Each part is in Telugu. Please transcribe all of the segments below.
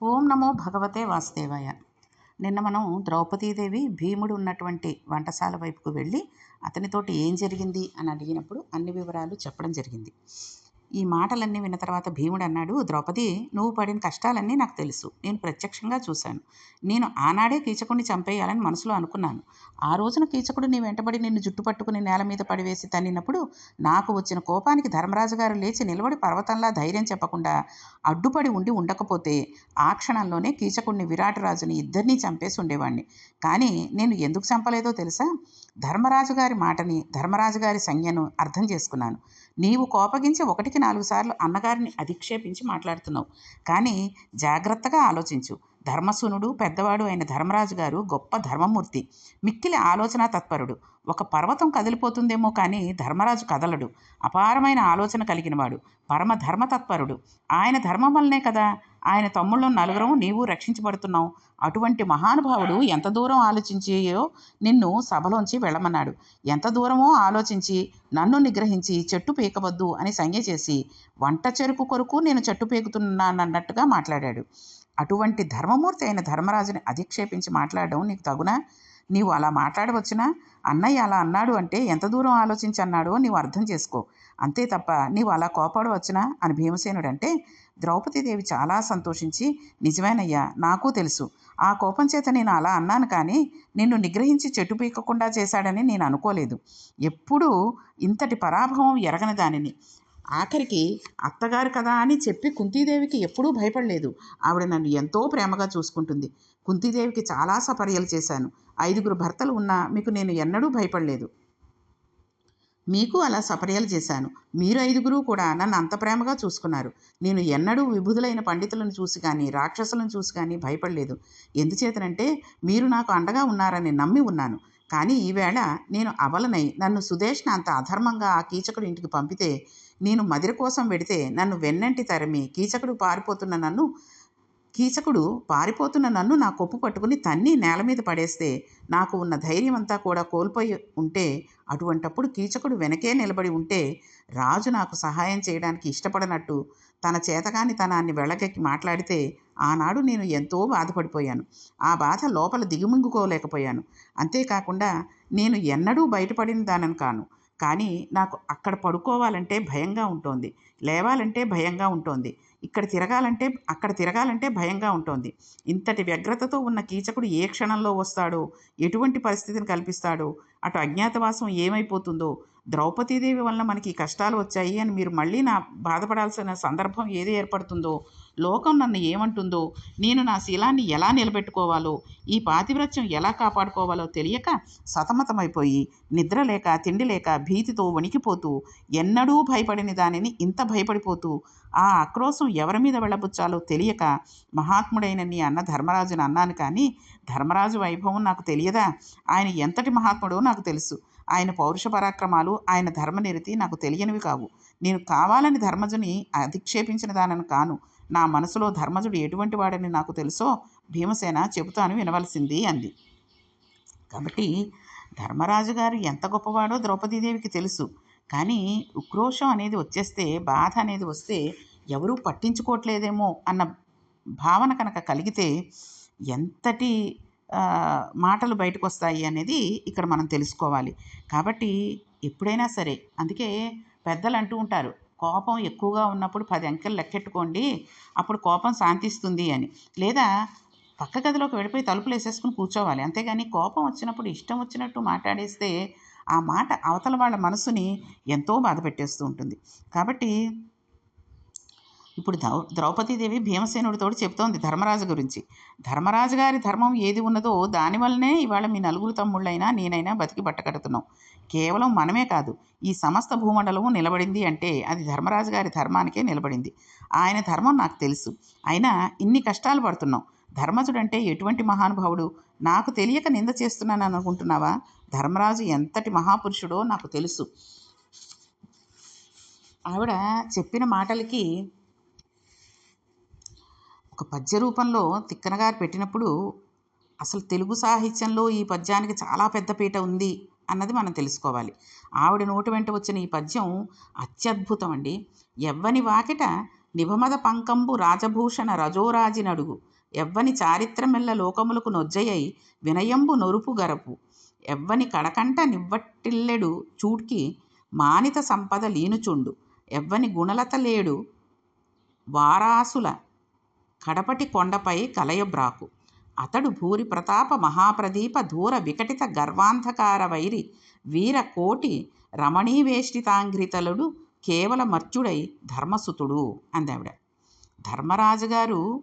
ఓం నమో భగవతే వాసుదేవాయ. నిన్న మనం ద్రౌపదీదేవి భీముడు ఉన్నటువంటి వంటశాల వైపుకు వెళ్ళి అతనితోటి ఏం జరిగింది అని అడిగినప్పుడు అన్ని వివరాలు చెప్పడం జరిగింది. ఈ మాటలన్నీ విన్న తర్వాత భీముడు అన్నాడు ద్రౌపది నువ్వు పడిన కష్టాలన్నీ నాకు తెలుసు. నేను ప్రత్యక్షంగా చూశాను. నేను ఆనాడే కీచకుడిని చంపేయాలని మనసులో అనుకున్నాను. ఆ రోజున కీచకుడు నీ వెంటబడి నిన్ను జుట్టు పట్టుకుని నేల మీద పడివేసి తన్నినప్పుడు నాకు వచ్చిన కోపానికి ధర్మరాజు గారు లేచి నిలబడి పర్వతంలా ధైర్యం చెప్పకుండా అడ్డుపడి ఉండి ఉండకపోతే ఆ క్షణంలోనే కీచకుడిని విరాటరాజుని ఇద్దరినీ చంపేసి ఉండేవాడిని కానీ నేను ఎందుకు చంపలేదో తెలుసా? ధర్మరాజు గారి మాటని ధర్మరాజు గారి సంజ్ఞను అర్థం చేసుకున్నాను. నీవు కోపగించి ఒకటికి నాలుగు సార్లు అన్నగారిని అధిక్షేపించి మాట్లాడుతున్నావు. కానీ జాగ్రత్తగా ఆలోచించు. ధర్మసునుడు పెద్దవాడు అయిన ధర్మరాజు గారు గొప్ప ధర్మమూర్తి. మిక్కిలి ఆలోచన తత్పరుడు. ఒక పర్వతం కదిలిపోతుందేమో కానీ ధర్మరాజు కదలడు. అపారమైన ఆలోచన కలిగినవాడు. పరమ ధర్మ తత్పరుడు ఆయన ధర్మం వల్లనే కదా ఆయన తమ్ముళ్ళు నలుగురం నీవు రక్షించబడుతున్నావు. అటువంటి మహానుభావుడు ఎంత దూరం ఆలోచించియో నిన్ను సభలోంచి వెళ్ళమన్నాడు. ఎంత దూరమో ఆలోచించి నన్ను నిగ్రహించి చెట్టు పీకవద్దు అని సంజ్ఞ చేసి వంట చెరుకు కొరకు నేను చెట్టు పీకుతున్నానన్నట్టుగా మాట్లాడాడు. అటువంటి ధర్మమూర్తి అయిన ధర్మరాజుని అధిక్షేపించి మాట్లాడడం నీకు తగునా? నీవు అలా మాట్లాడవచ్చునా? అన్నయ్య అలా అన్నాడు అంటే ఎంత దూరం ఆలోచించి అన్నాడో నీవు అర్థం చేసుకో. అంతే తప్ప నీవు అలా కోపాడవచ్చునా? అని భీమసేనుడు అంటే ద్రౌపదీదేవి చాలా సంతోషించి నిజమేనయ్యా నాకు తెలుసు. ఆ కోపం చేత నేను అలా అన్నాను కానీ నిన్ను నిగ్రహించి చెట్టు పీకకుండా చేశాడని నేను అనుకోలేదు. ఎప్పుడూ ఇంతటి పరాభవం ఎరగని దానిని. ఆఖరికి అత్తగారు కదా అని చెప్పి కుంతీదేవికి ఎప్పుడూ భయపడలేదు. ఆవిడ నన్ను ఎంతో ప్రేమగా చూసుకుంటుంది. కుంతీదేవికి చాలా సపర్యలు చేశాను. ఐదుగురు భర్తలు ఉన్నా మీకు నేను ఎన్నడూ భయపడలేదు. మీకు అలా సపర్యలు చేశాను. మీరు ఐదుగురు కూడా నన్ను అంత ప్రేమగా చూసుకున్నారు. నేను ఎన్నడూ విభుదులైన పండితులను చూసి కానీ రాక్షసులను చూసి కానీ భయపడలేదు. ఎందుచేతనంటే మీరు నాకు అండగా ఉన్నారని నమ్మి ఉన్నాను. కానీ ఈవేళ నేను అవలనై నన్ను సుదేష్ణ అంత అధర్మంగా ఆ కీచకుడు ఇంటికి పంపితే నేను మదిర కోసం వెడితే నన్ను వెన్నంటి తరిమి కీచకుడు పారిపోతున్న నన్ను కీచకుడు పారిపోతున్న నన్ను నా కొప్పు పట్టుకుని తన్ని నేల మీద పడేస్తే నాకు ఉన్న ధైర్యం అంతా కూడా కోల్పోయి ఉంటే అటువంటప్పుడు కీచకుడు వెనకే నిలబడి ఉంటే రాజు నాకు సహాయం చేయడానికి ఇష్టపడనట్టు తన చేతగాని తనాన్ని వెళ్ళగెక్కి మాట్లాడితే ఆనాడు నేను ఎంతో బాధపడిపోయాను. ఆ బాధ లోపల దిగుమింగుకోలేకపోయాను. అంతేకాకుండా నేను ఎన్నడూ బయటపడిన దానని కాను. కానీ నాకు అక్కడ పడుకోవాలంటే భయంగా ఉంటుంది. లేవాలంటే భయంగా ఉంటుంది. ఇక్కడ తిరగాలంటే అక్కడ తిరగాలంటే భయంగా ఉంటుంది. ఇంతటి వ్యగ్రతతో ఉన్న కీచకుడు ఏ క్షణంలో వస్తాడో? ఎటువంటి పరిస్థితిని కల్పిస్తాడో? అటు అజ్ఞాతవాసం ఏమైపోతుందో ద్రౌపదీదేవి వలన మనకి కష్టాలు వచ్చాయి అని మీరు మళ్ళీ నా బాధపడాల్సిన సందర్భం ఏది ఏర్పడుతుందో లోకం నన్ను ఏమంటుందో నేను నా శీలాన్ని ఎలా నిలబెట్టుకోవాలో ఈ పాతివ్రత్యం ఎలా కాపాడుకోవాలో తెలియక సతమతమైపోయి నిద్ర లేక తిండి లేక భీతితో వణికిపోతూ ఎన్నడూ భయపడిన దానిని ఇంత భయపడిపోతూ ఆ ఆక్రోశం ఎవరి మీద వెళ్ళబుచ్చాలో తెలియక మహాత్ముడైన నీ అన్న ధర్మరాజుని అన్నాను కానీ ధర్మరాజు వైభవం నాకు తెలియదా? ఆయన ఎంతటి మహాత్ముడో నాకు తెలుసు. ఆయన పౌరుష పరాక్రమాలు ఆయన ధర్మనిరతి నాకు తెలియనివి కావు. నేను కావాలని ధర్మజుని అధిక్షేపించిన దానని కాను. నా మనసులో ధర్మజుడు ఎటువంటి వాడని నాకు తెలుసో భీమసేన చెబుతాను వినవలసింది అంది. కాబట్టి ధర్మరాజు గారు ఎంత గొప్పవాడో ద్రౌపదీదేవికి తెలుసు. కానీ ఉక్రోషం అనేది వచ్చేస్తే బాధ అనేది వస్తే ఎవరూ పట్టించుకోవట్లేదేమో అన్న భావన కనుక కలిగితే ఎంతటి మాటలు బయటకు వస్తాయి అనేది ఇక్కడ మనం తెలుసుకోవాలి. కాబట్టి ఎప్పుడైనా సరే అందుకే పెద్దలు అంటూ ఉంటారు కోపం ఎక్కువగా ఉన్నప్పుడు పది అంకెలు లెక్కెట్టుకోండి అప్పుడు కోపం శాంతిస్తుంది అని. లేదా పక్క గదిలోకి వెళ్ళిపోయి తలుపులు వేసేసుకుని కూర్చోవాలి. అంతేగాని కోపం వచ్చినప్పుడు ఇష్టం వచ్చినట్టు మాట్లాడేస్తే ఆ మాట అవతల వాళ్ళ మనసుని ఎంతో బాధ పెట్టేస్తూ ఉంటుంది. కాబట్టి ఇప్పుడు ద్రౌ ద్రౌపదీదేవి భీమసేనుడితో చెప్తోంది ధర్మరాజు గురించి. ధర్మరాజు గారి ధర్మం ఏది ఉన్నదో దానివల్లనే ఇవాళ మీ నలుగురు తమ్ముళ్ళైనా నేనైనా బతికి బట్టకడుతున్నాం కేవలం మనమే కాదు ఈ సమస్త భూమండలము నిలబడింది అంటే అది ధర్మరాజు గారి ధర్మానికే నిలబడింది. ఆయన ధర్మం నాకు తెలుసు. అయినా ఇన్ని కష్టాలు పడుతున్నాం. ధర్మజుడంటే ఎటువంటి మహానుభావుడు? నాకు తెలియక నింద చేస్తున్నాను అనుకుంటున్నావా? ధర్మరాజు ఎంతటి మహాపురుషుడో నాకు తెలుసు. ఆవిడ చెప్పిన మాటలకి పద్య రూపంలో తిక్కనగారు పెట్టినప్పుడు అసలు తెలుగు సాహిత్యంలో ఈ పద్యానికి చాలా పెద్ద పీట ఉంది అన్నది మనం తెలుసుకోవాలి. ఆవిడ నోటి వెంట వచ్చిన ఈ పద్యం అత్యద్భుతం అండి. ఎవ్వని వాకిట నిభమద పంకంబు రాజభూషణ రజోరాజి నడుగు. ఎవ్వని చారిత్రమెల్ల లోకములకు నొజ్జయై వినయంబు నొరుపు గరపు. ఎవ్వని కడకంట నివ్వట్టిల్లెడు చూడ్కి మానిత సంపద లీనుచుండు. ఎవ్వని గుణలత లేడు వారాసుల కడపటి కొండపై కలయబ్రాకు. అతడు భూరి ప్రతాప మహాప్రదీప దూర వికటిత గర్వాంధకార వైరి వీర కోటి రమణీవేష్టితాంఘ్రితలుడు కేవల మర్చుడై ధర్మసుతుడు అందావిడ. ధర్మరాజు గారు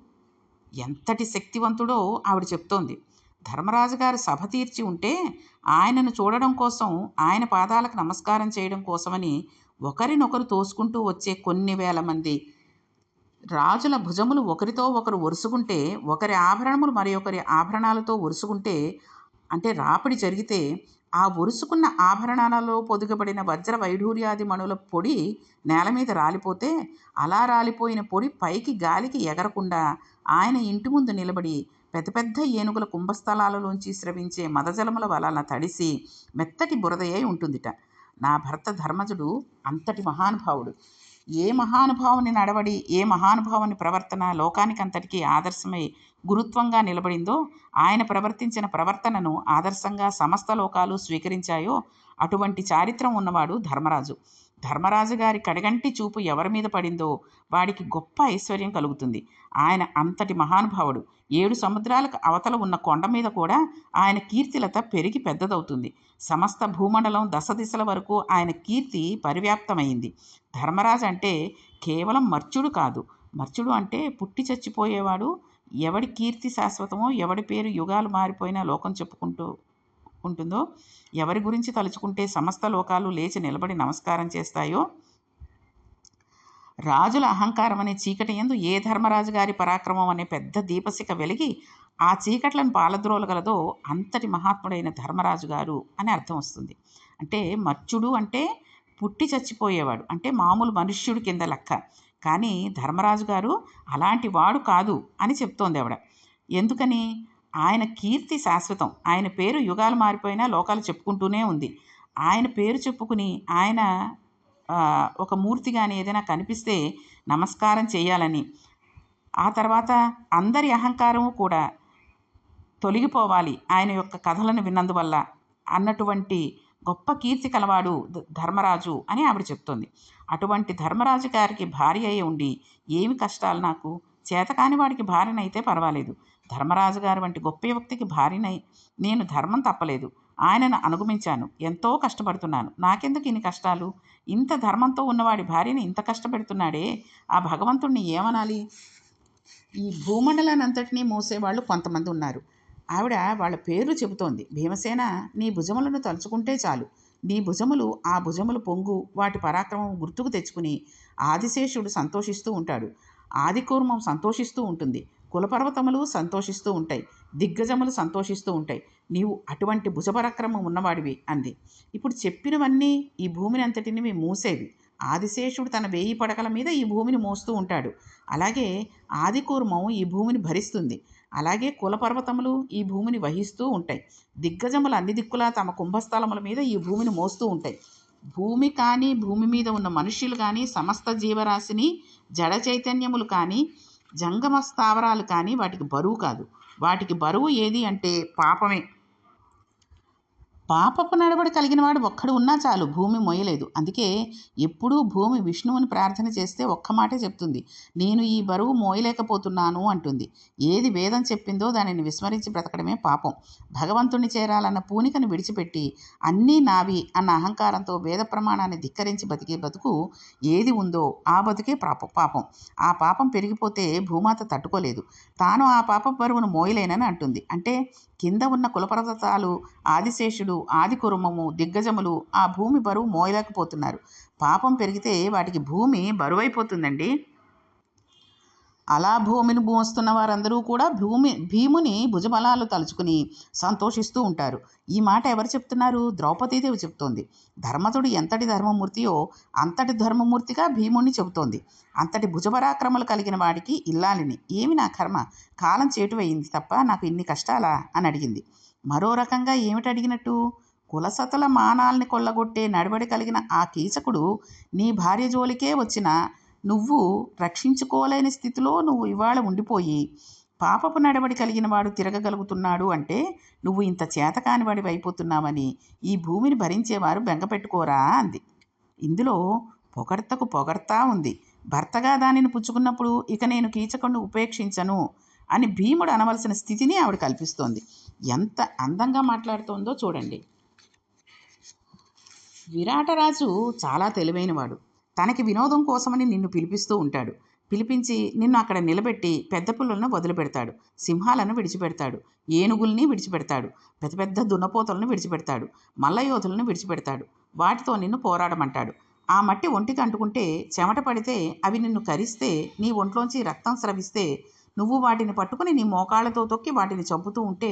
ఎంతటి శక్తివంతుడో ఆవిడ చెప్తోంది. ధర్మరాజు గారు సభ తీర్చి ఉంటే ఆయనను చూడడం కోసం ఆయన పాదాలకు నమస్కారం చేయడం కోసమని ఒకరినొకరు తోసుకుంటూ వచ్చే కొన్ని వేల మంది రాజుల భుజములు ఒకరితో ఒకరు ఒరుసుకుంటే ఒకరి ఆభరణములు మరి ఒకరి ఆభరణాలతో ఒరుసుకుంటే అంటే రాపిడి జరిగితే ఆ ఒరుసుకున్న ఆభరణాలలో పొదుగబడిన వజ్ర వైఢూర్యాది మణుల పొడి నేల మీద రాలిపోతే అలా రాలిపోయిన పొడి పైకి గాలికి ఎగరకుండా ఆయన ఇంటి ముందు నిలబడి పెద్ద పెద్ద ఏనుగుల కుంభస్థలాలలోంచి స్రవించే మదజలముల వలన తడిసి మెత్తటి బురదయ్యై ఉంటుందిట. నా భర్త ధర్మజుడు అంతటి మహానుభావుడు. ఏ మహానుభావుని నడవడి ఏ మహానుభావుని ప్రవర్తన లోకానికంతటికీ ఆదర్శమై గురుత్వంగా నిలబడిందో ఆయన ప్రవర్తించిన ప్రవర్తనను ఆదర్శంగా సమస్త లోకాలు స్వీకరించాయో అటువంటి చారిత్రం ఉన్నవాడు ధర్మరాజు. ధర్మరాజు గారి కడగంటి చూపు ఎవరి మీద పడిందో వాడికి గొప్ప ఐశ్వర్యం కలుగుతుంది. ఆయన అంతటి మహానుభావుడు. ఏడు సముద్రాలకు అవతల ఉన్న కొండ మీద కూడా ఆయన కీర్తిలత పెరిగి పెద్దదవుతుంది. సమస్త భూమండలం దశ దిశల వరకు ఆయన కీర్తి పరివ్యాప్తమైంది. ధర్మరాజు అంటే కేవలం మర్చుడు కాదు. మర్చుడు అంటే పుట్టి చచ్చిపోయేవాడు. ఎవడి కీర్తి శాశ్వతమో ఎవడి పేరు యుగాలు మారిపోయినా లోకం చెప్పుకుంటూ ఉంటుందో ఎవరి గురించి తలుచుకుంటే సమస్త లోకాలు లేచి నిలబడి నమస్కారం చేస్తాయో? రాజుల అహంకారం అనే చీకటి ఎందు ఏ ధర్మరాజు గారి పరాక్రమం అనే పెద్ద దీపశిఖ వెలిగి ఆ చీకట్లను పాలద్రోలగలదో అంతటి మహాత్ముడైన ధర్మరాజు గారు అని అర్థం వస్తుంది. అంటే మర్చుడు అంటే పుట్టి చచ్చిపోయేవాడు అంటే మామూలు మనుష్యుడి కింద లెక్క. కానీ ధర్మరాజు గారు అలాంటి వాడు కాదు అని చెప్తోంది ఆవిడ. ఎందుకని? ఆయన కీర్తి శాశ్వతం. ఆయన పేరు యుగాలు మారిపోయినా లోకాలు చెప్పుకుంటూనే ఉంది. ఆయన పేరు చెప్పుకుని ఆయన ఒక మూర్తి కానీ ఏదైనా కనిపిస్తే నమస్కారం చేయాలని. ఆ తర్వాత అందరి అహంకారము కూడా తొలగిపోవాలి ఆయన యొక్క కథలను విన్నందువల్ల అన్నటువంటి గొప్ప కీర్తి కలవాడు ధర్మరాజు అని ఆవిడ చెప్తుంది. అటువంటి ధర్మరాజు గారికి భార్య అయి ఉండి ఏమి కష్టాలు నాకు చేతకాని వాడికి భార్యనైతే పర్వాలేదు. ధర్మరాజు గారు వంటి గొప్ప వ్యక్తికి భార్యనై నేను ధర్మం తప్పలేదు. ఆయనను అనుగమించాను. ఎంతో కష్టపడుతున్నాను. నాకెందుకు ఇన్ని కష్టాలు? ఇంత ధర్మంతో ఉన్నవాడి భార్యని ఇంత కష్టపెడుతున్నాడే? ఆ భగవంతుణ్ణి ఏమనాలి? ఈ భూమండలానంతటినీ మోసేవాళ్ళు కొంతమంది ఉన్నారు. ఆవిడ వాళ్ళ పేర్లు చెబుతోంది. భీమసేన నీ భుజములను తలుచుకుంటే చాలు. నీ భుజములు ఆ భుజములు పొంగు. వాటి పరాక్రమం గుర్తుకు తెచ్చుకుని ఆదిశేషుడు సంతోషిస్తూ ఉంటాడు. ఆదికూర్మం సంతోషిస్తూ ఉంటుంది. కులపర్వతములు సంతోషిస్తూ ఉంటాయి. దిగ్గజములు సంతోషిస్తూ ఉంటాయి. నీవు అటువంటి భుజపరాక్రమం ఉన్నవాడివి అంది. ఇప్పుడు చెప్పినవన్నీ ఈ భూమిని అంతటిని మూసేవి. ఆదిశేషుడు తన వేయి పడకల మీద ఈ భూమిని మోస్తూ ఉంటాడు. అలాగే ఆది కూర్మం ఈ భూమిని భరిస్తుంది. అలాగే కులపర్వతములు ఈ భూమిని వహిస్తూ ఉంటాయి. దిగ్గజములు అన్ని దిక్కులా తమ కుంభస్థలముల మీద ఈ భూమిని మోస్తూ ఉంటాయి. భూమి కానీ భూమి మీద ఉన్న మనుష్యులు కానీ సమస్త జీవరాశిని జడ చైతన్యములు కానీ జంగమ స్థావరాలు కానీ వాటికి బరువు కాదు. వాటికి బరువు ఏది అంటే పాపమే. పాపపు నడబడి కలిగిన వాడు ఒక్కడు ఉన్నా చాలు భూమి మొయ్యలేదు. అందుకే ఎప్పుడూ భూమి విష్ణువుని ప్రార్థన చేస్తే ఒక్క మాటే చెప్తుంది. నేను ఈ బరువు మోయలేకపోతున్నాను అంటుంది. ఏది వేదం చెప్పిందో దానిని విస్మరించి బ్రతకడమే పాపం. భగవంతుణ్ణి చేరాలన్న పూనికను విడిచిపెట్టి అన్నీ నావి అన్న అహంకారంతో వేద ప్రమాణాన్ని ధిక్కరించి బతికే బతుకు ఏది ఉందో ఆ బతుకే పాపం పాపం. ఆ పాపం పెరిగిపోతే భూమాత తట్టుకోలేదు. తాను ఆ పాప బరువును మోయలేనని అంటుంది. అంటే కింద ఉన్న కులపర్వతాలు ఆదిశేషుడు ఆదికురుమము దిగ్గజములు ఆ భూమి బరువు మోయలేకపోతున్నారు. పాపం పెరిగితే వాటికి భూమి బరువైపోతుందండి. అలా భూమిని భూమిస్తున్న వారందరూ కూడా భూమి భీముని భుజబలాలు తలుచుకుని సంతోషిస్తూ ఉంటారు. ఈ మాట ఎవరు చెప్తున్నారు? ద్రౌపదీదేవి చెప్తోంది. ధర్మతుడు ఎంతటి ధర్మమూర్తియో అంతటి ధర్మమూర్తిగా భీముణ్ణి చెబుతోంది. అంతటి భుజపరాక్రమలు కలిగిన వాడికి ఇల్లాలిని. ఏమి నా కర్మ? కాలం చేటువయింది తప్ప నాకు ఇన్ని కష్టాలా? అని అడిగింది. మరో రకంగా ఏమిటడిగినట్టు? కులసతల మానాల్ని కొల్లగొట్టే నడవడి కలిగిన ఆ కీచకుడు నీ భార్య జోలికే వచ్చిన నువ్వు రక్షించుకోలేని స్థితిలో నువ్వు ఇవాళ ఉండిపోయి పాపపు నడవడి కలిగిన వాడు తిరగగలుగుతున్నాడు అంటే నువ్వు ఇంత చేతకాని వాడివి అయిపోతున్నావని ఈ భూమిని భరించేవారు బెంగపెట్టుకోరా అంది. ఇందులో పొగడ్తకు పొగడ్తా ఉంది. భర్తగా దానిని పుచ్చుకున్నప్పుడు ఇక నేను కీచకుని ఉపేక్షించను. అని భీముడు అనవలసిన స్థితిని ఆవిడ కల్పిస్తోంది. ఎంత అందంగా మాట్లాడుతోందో చూడండి. విరాటరాజు చాలా తెలివైనవాడు. తనకి వినోదం కోసమని నిన్ను పిలిపిస్తూ ఉంటాడు. పిలిపించి నిన్ను అక్కడ నిలబెట్టి పెద్ద పుల్లలను వదిలిపెడతాడు. సింహాలను విడిచిపెడతాడు. ఏనుగుల్ని విడిచిపెడతాడు. పెద్ద పెద్ద దున్నపోతలను విడిచిపెడతాడు. మల్లయోధులను విడిచిపెడతాడు. వాటితో నిన్ను పోరాడమంటాడు. ఆ మట్టి ఒంటికి అంటుకుంటే చెమట పడితే అవి నిన్ను కరిస్తే నీ ఒంట్లోంచి రక్తం స్రవిస్తే నువ్వు వాటిని పట్టుకుని నీ మోకాళ్ళతో తొక్కి వాటిని చంపుతూ ఉంటే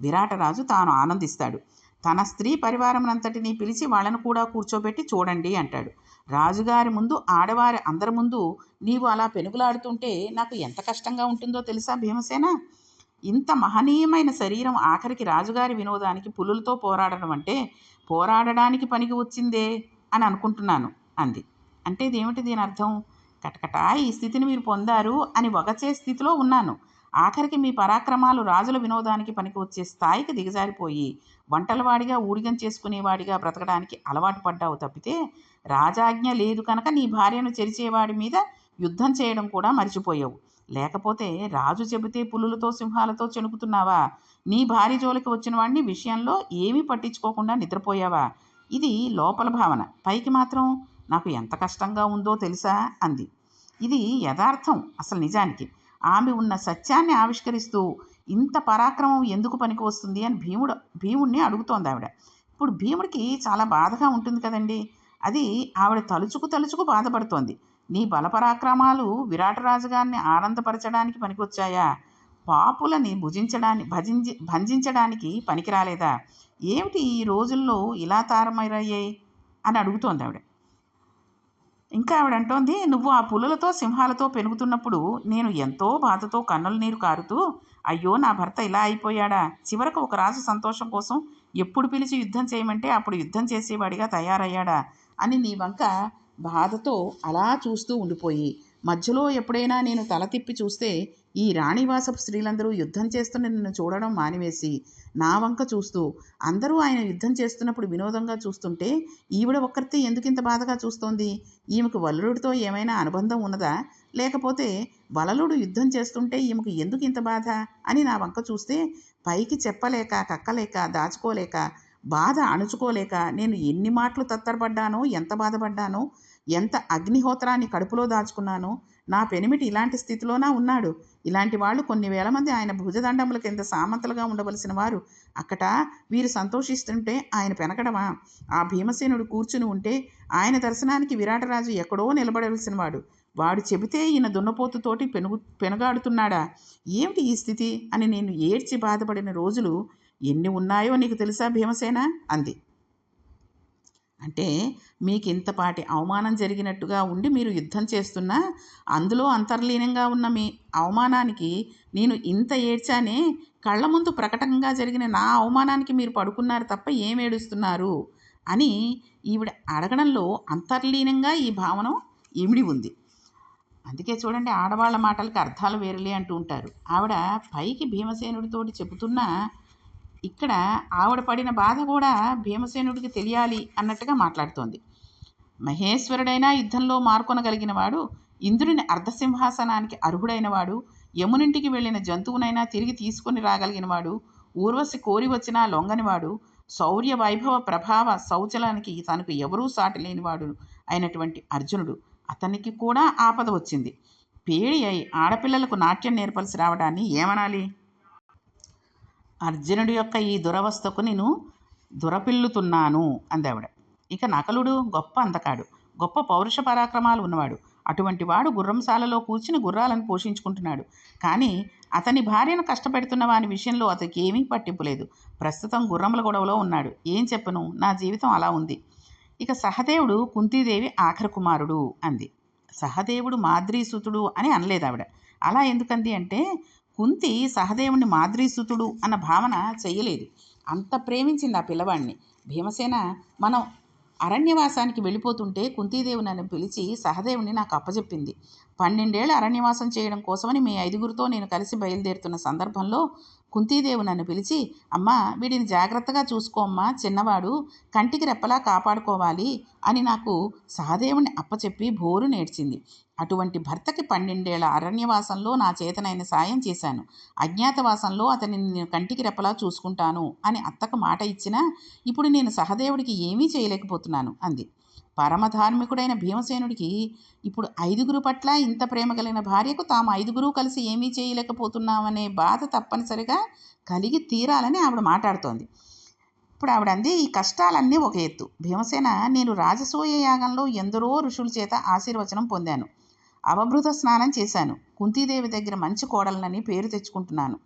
విరాటరాజు తాను ఆనందిస్తాడు. తన స్త్రీ పరివారమునంతటినీ పిలిచి వాళ్ళను కూడా కూర్చోబెట్టి చూడండి అంటాడు. రాజుగారి ముందు ఆడవారి అందరి ముందు నీవు అలా పెనుగులాడుతుంటే నాకు ఎంత కష్టంగా ఉంటుందో తెలుసా భీమసేన? ఇంత మహనీయమైన శరీరం ఆఖరికి రాజుగారి వినోదానికి పులులతో పోరాడడం అంటే పోరాడడానికి పనికి వచ్చిందే అని అనుకుంటున్నాను అంది. అంటే ఇదేమిటి దీని అర్థం? కటకటా ఈ స్థితిని మీరు పొందారు అని వగచే స్థితిలో ఉన్నాను. ఆఖరికి మీ పరాక్రమాలు రాజుల వినోదానికి పనికి వచ్చే స్థాయికి దిగజారిపోయి వంటలవాడిగా ఊడిగం చేసుకునేవాడిగా బ్రతకడానికి అలవాటు పడ్డావు తప్పితే రాజాజ్ఞ లేదు కనుక నీ భార్యను చెరిచేవాడి మీద యుద్ధం చేయడం కూడా మర్చిపోయావు. లేకపోతే రాజు చెబితే పులులతో సింహాలతో చెణుకుతున్నావా? నీ భార్య జోలికి వచ్చిన వాడిని విషయంలో ఏమీ పట్టించుకోకుండా నిద్రపోయావా? ఇది లోపల భావన. పైకి మాత్రం నాకు ఎంత కష్టంగా ఉందో తెలుసా? అంది. ఇది యథార్థం అసలు నిజానికి. ఆమె ఉన్న సత్యాన్ని ఆవిష్కరిస్తూ ఇంత పరాక్రమం ఎందుకు పనికి వస్తుంది అని భీముడు భీముడిని అడుగుతోంది ఆవిడ. ఇప్పుడు భీముడికి చాలా బాధగా ఉంటుంది కదండి. అది ఆవిడ తలుచుకు తలుచుకు బాధపడుతోంది. నీ బలపరాక్రమాలు విరాటరాజు గారిని ఆనందపరచడానికి పనికొచ్చాయా? పాపులని భుజించడానికి భజించి భంజించడానికి పనికి రాలేదా ఏమిటి ఈ రోజుల్లో ఇలా తారమైరయ్యాయి అని అడుగుతోంది ఆవిడ. ఇంకా ఆవిడ అంటోంది నువ్వు ఆ పులులతో సింహాలతో పెనుగుతున్నప్పుడు నేను ఎంతో బాధతో కన్నుల నీరు కారుతూ అయ్యో నా భర్త ఇలా అయిపోయాడా? చివరకు ఒక రాజు సంతోషం కోసం ఎప్పుడు పిలిచి యుద్ధం చేయమంటే అప్పుడు యుద్ధం చేసేవాడిగా తయారయ్యాడా? అని నీ వంక బాధతో అలా చూస్తూ ఉండిపోయి మధ్యలో ఎప్పుడైనా నేను తల తిప్పి చూస్తే ఈ రాణివాసపు స్త్రీలందరూ యుద్ధం చేస్తున్న నిన్ను చూడడం మానివేసి నా వంక చూస్తూ అందరూ ఆయన యుద్ధం చేస్తున్నప్పుడు వినోదంగా చూస్తుంటే ఈవిడ ఒక్కరితే ఎందుకు ఇంత బాధగా చూస్తోంది? ఈమెకు వలలుడితో ఏమైనా అనుబంధం ఉన్నదా? లేకపోతే వలలుడు యుద్ధం చేస్తుంటే ఈమెకు ఎందుకు ఇంత బాధ? అని నా వంక చూస్తే పైకి చెప్పలేక కక్కలేక దాచుకోలేక బాధ అణుచుకోలేక నేను ఎన్ని మాటలు తత్తరపడ్డానో ఎంత బాధపడ్డానో ఎంత అగ్నిహోత్రాన్ని కడుపులో దాచుకున్నానో నా పెనిమిటి ఇలాంటి స్థితిలోనా ఉన్నాడు. ఇలాంటి వాళ్ళు కొన్ని వేల మంది ఆయన భుజదండముల కింద సామంతలుగా ఉండవలసిన వారు. అక్కట వీరు సంతోషిస్తుంటే ఆయన పెనకడమా ఆ భీమసేనుడు కూర్చుని ఉంటే ఆయన దర్శనానికి విరాటరాజు ఎక్కడో నిలబడవలసిన వాడు. వాడు చెబితే ఈయన దున్నపోతుతోటి పెనుగు పెనుగాడుతున్నాడా? ఏమిటి ఈ స్థితి? అని నేను ఏడ్చి బాధపడిన రోజులు ఎన్ని ఉన్నాయో నీకు తెలుసా భీమసేన? అంది. అంటే మీకు ఇంతపాటి అవమానం జరిగినట్టుగా ఉండి మీరు యుద్ధం చేస్తున్నా అందులో అంతర్లీనంగా ఉన్న మీ అవమానానికి నేను ఇంత ఏడ్చానే కళ్ళ ముందు ప్రకటనగా జరిగిన నా అవమానానికి మీరు పడుకున్నారు తప్ప ఏం ఏడుస్తున్నారు? అని ఈవిడ అడగడంలో అంతర్లీనంగా ఈ భావన ఇమిడి ఉంది. అందుకే చూడండి ఆడవాళ్ళ మాటలకి అర్థాలు వేరులే అంటూ ఉంటారు. ఆవిడ పైకి భీమసేనుడితోటి చెబుతున్నా ఇక్కడ ఆవిడ పడిన బాధ కూడా భీమసేనుడికి తెలియాలి అన్నట్టుగా మాట్లాడుతోంది. మహేశ్వరుడైనా యుద్ధంలో మార్కొనగలిగిన వాడు ఇంద్రుని అర్ధసింహాసనానికి అర్హుడైన వాడు యమునింటికి వెళ్ళిన జంతువునైనా తిరిగి తీసుకొని రాగలిగిన వాడు ఊర్వశి కోరి వచ్చినా లొంగనివాడు శౌర్య వైభవ ప్రభావ శౌచలానికి తనకు ఎవరూ సాటి లేనివాడు అయినటువంటి అర్జునుడు అతనికి కూడా ఆపద వచ్చింది. పేడి అయి ఆడపిల్లలకు నాట్యం నేర్పలసి రావడాన్ని ఏమనాలి? అర్జునుడి యొక్క ఈ దురవస్థకు నేను దురపిల్లుతున్నాను అందావిడ. ఇక నకలుడు గొప్ప అందకాడు గొప్ప పౌరుష పరాక్రమాలు ఉన్నవాడు. అటువంటి వాడు గుర్రంశాలలో కూర్చుని గుర్రాలను పోషించుకుంటున్నాడు. కానీ అతని భార్యను కష్టపెడుతున్న వాని విషయంలో అతనికి ఏమీ పట్టింపు లేదు. ప్రస్తుతం గుర్రముల గొడవలో ఉన్నాడు. ఏం చెప్పను? నా జీవితం అలా ఉంది. ఇక సహదేవుడు కుంతీదేవి ఆఖరి కుమారుడు అంది. సహదేవుడు మాద్రీసుతుడు అని అనలేదు ఆవిడ అలా ఎందుకంది అంటే కుంతి సహదేవుని మాద్రీసుతుడు అన్న భావన చెయ్యలేదు. అంత ప్రేమించింది ఆ పిల్లవాడిని భీమసేన మనం అరణ్యవాసానికి వెళ్ళిపోతుంటే కుంతీదేవి నన్ను పిలిచి సహదేవుని నాకు అప్పచెప్పింది పన్నెండేళ్ళు అరణ్యవాసం చేయడం కోసమని మీ ఐదుగురితో నేను కలిసి బయలుదేరుతున్న సందర్భంలో కుంతీదేవి నన్ను పిలిచి అమ్మా వీడిని జాగ్రత్తగా చూసుకోమ్మా చిన్నవాడు కంటికి రెప్పలా కాపాడుకోవాలి అని నాకు సహదేవుని అప్పచెప్పి భోరు నేర్చింది. అటువంటి భర్తకి పన్నెండేళ్ళ అరణ్యవాసంలో నా చేతనైన సాయం చేశాను. అజ్ఞాతవాసంలో అతనిని నేను కంటికి రెప్పలా చూసుకుంటాను అని అత్తకు మాట ఇచ్చినా ఇప్పుడు నేను సహదేవుడికి ఏమీ చేయలేకపోతున్నాను అంది. పరమధార్మికుడైన భీమసేనుడికి ఇప్పుడు ఐదుగురు పట్ల ఇంత ప్రేమ కలిగిన భార్యకు తాము ఐదుగురు కలిసి ఏమీ చేయలేకపోతున్నామనే బాధ తప్పనిసరిగా కలిగి తీరాలని ఆవిడ మాట్లాడుతోంది. ఇప్పుడు ఆవిడ అంది ఈ కష్టాలన్నీ ఒక ఎత్తు. భీమసేన నేను రాజసూయ యాగంలో ఎందరో ఋషుల చేత ఆశీర్వచనం పొందాను. అవభృత స్నానం చేశాను. కుంతీదేవి దగ్గర మంచి కోడలనని పేరు తెచ్చుకుంటున్నాను.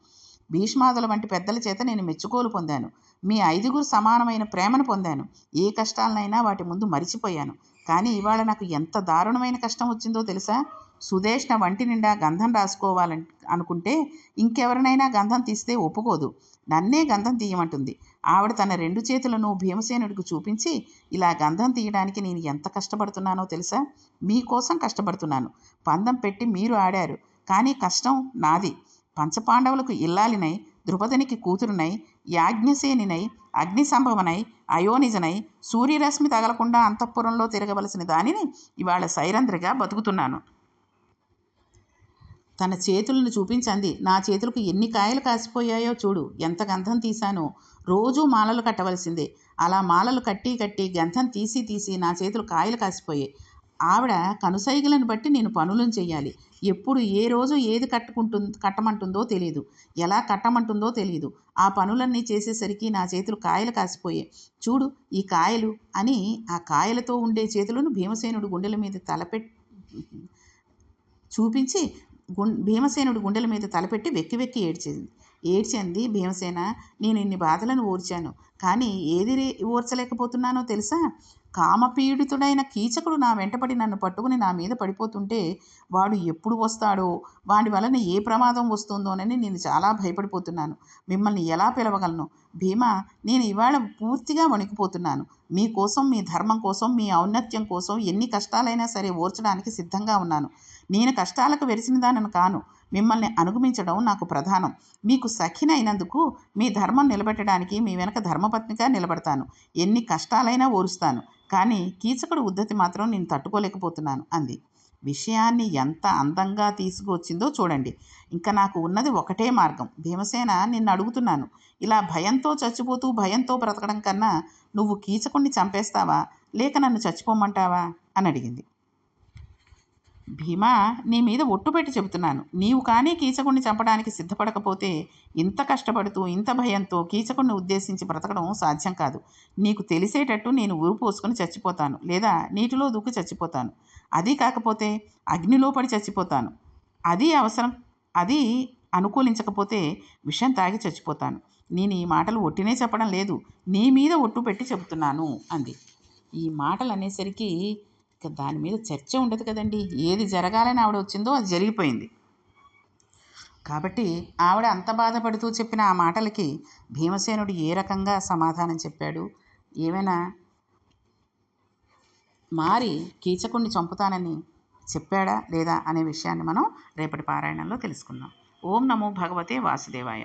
భీష్మాదుల వంటి పెద్దల చేత నేను మెచ్చుకోలు పొందాను. మీ ఐదుగురు సమానమైన ప్రేమను పొందాను. ఏ కష్టాలనైనా వాటి ముందు మరిచిపోయాను. కానీ ఇవాళ నాకు ఎంత దారుణమైన కష్టం వచ్చిందో తెలుసా? సుదేష్ణ వంటి నిండా గంధం రాసుకోవాలని అనుకుంటే ఇంకెవరినైనా గంధం తీస్తే ఒప్పుకోదు. నన్నే గంధం తీయమంటుంది. ఆవిడ తన రెండు చేతులను భీమసేనుడికి చూపించి ఇలా గంధం తీయడానికి నేను ఎంత కష్టపడుతున్నానో తెలుసా? మీకోసం కష్టపడుతున్నాను. పందం పెట్టి మీరు ఆడారు. కానీ కష్టం నాది. పంచపాండవులకు ఇల్లాలినై ద్రుపదునికి కూతురునై యాజ్ఞసేనినై అగ్నిసంభవనై అయోనిజనై సూర్యరశ్మి తగలకుండా అంతఃపురంలో తిరగవలసిన దానిని ఇవాళ సైరంధ్రిగా బతుకుతున్నాను. తన చేతులను చూపించంది. నా చేతులకు ఎన్ని కాయలు కాసిపోయాయో చూడు. ఎంత గంధం తీశానో. రోజూ మాలలు కట్టవలసిందే. అలా మాలలు కట్టి కట్టి గంధం తీసి తీసి నా చేతులు కాయలు కాసిపోయాయి. ఆవిడ కనుసైగలను బట్టి నేను పనులను చేయాలి ఎప్పుడు ఏ రోజు ఏది కట్టుకుంటు కట్టమంటుందో తెలియదు ఎలా కట్టమంటుందో తెలియదు ఆ పనులన్నీ చేసేసరికి నా చేతులు కాయలు కాసిపోయాయి. చూడు ఈ కాయలు అని ఆ కాయలతో ఉండే చేతులను భీమసేనుడు గుండెల మీద తలపెట్ చూపించి భీమసేనుడు గుండెల మీద తలపెట్టి వెక్కి వెక్కి ఏడ్చింది. ఏడ్చింది భీమసేన నేను ఇన్ని బాధలను ఓర్చాను. కానీ ఏది ఓర్చలేకపోతున్నానో తెలుసా? కామపీడితుడైన కీచకుడు నా వెంటపడి నన్ను పట్టుకుని నా మీద పడిపోతుంటే వాడు ఎప్పుడు వస్తాడో వాడి వలన ఏ ప్రమాదం వస్తుందోనని నేను చాలా భయపడిపోతున్నాను. మిమ్మల్ని ఎలా పిలవగలను? భీమా నేను ఇవాళ పూర్తిగా వణికిపోతున్నాను. మీకోసం మీ ధర్మం కోసం మీ ఔన్నత్యం కోసం ఎన్ని కష్టాలైనా సరే ఓర్చడానికి సిద్ధంగా ఉన్నాను. నేను కష్టాలకు వెరిసిన దానను కాను. మిమ్మల్ని అనుగమించడం నాకు ప్రధానం. మీకు సఖినైనందుకు మీ ధర్మం నిలబెట్టడానికి మీ వెనక ధర్మపత్నిగా నిలబడతాను. ఎన్ని కష్టాలైనా ఓరుస్తాను. కానీ కీచకుడు ఉద్ధతి మాత్రం నేను తట్టుకోలేకపోతున్నాను అంది. విషయాన్ని ఎంత అందంగా తీసుకువచ్చిందో చూడండి. ఇంకా నాకు ఉన్నది ఒకటే మార్గం. భీమసేన నిన్ను అడుగుతున్నాను. ఇలా భయంతో చచ్చిపోతూ భయంతో బ్రతకడం కన్నా నువ్వు కీచకుణ్ణి చంపేస్తావా? లేక నన్ను చచ్చిపోమంటావా అని అడిగింది. భీమా నీ మీద ఒట్టు పెట్టి చెబుతున్నాను. నీవు కానీ కీచకుణ్ణి చంపడానికి సిద్ధపడకపోతే ఇంత కష్టపడుతూ ఇంత భయంతో కీచకుణ్ణి ఉద్దేశించి బ్రతకడం సాధ్యం కాదు. నీకు తెలిసేటట్టు నేను ఊరు పోసుకుని చచ్చిపోతాను. లేదా నీటిలో దూకి చచ్చిపోతాను. అది కాకపోతే అగ్నిలో పడి చచ్చిపోతాను. అది అవసరం అది అనుకూలించకపోతే విషం తాగి చచ్చిపోతాను. నేను ఈ మాటలు ఒట్టినే చెప్పడం లేదు. నీ మీద ఒట్టు పెట్టి చెబుతున్నాను అంది. ఈ మాటలు అనేసరికి ఇక దాని మీద చర్చ ఉండదు కదండి. ఏది జరగాలని ఆవిడ వచ్చిందో అది జరిగిపోయింది. కాబట్టి ఆవిడ అంత బాధపడుతూ చెప్పిన ఆ మాటలకి భీమసేనుడు ఏ రకంగా సమాధానం చెప్పాడు? ఏమైనా మారి కీచకుణ్ణి చంపుతానని చెప్పాడా లేదా అనే విషయాన్ని మనం రేపటి పారాయణంలో తెలుసుకుందాం. ఓం నమో భగవతే వాసుదేవాయ.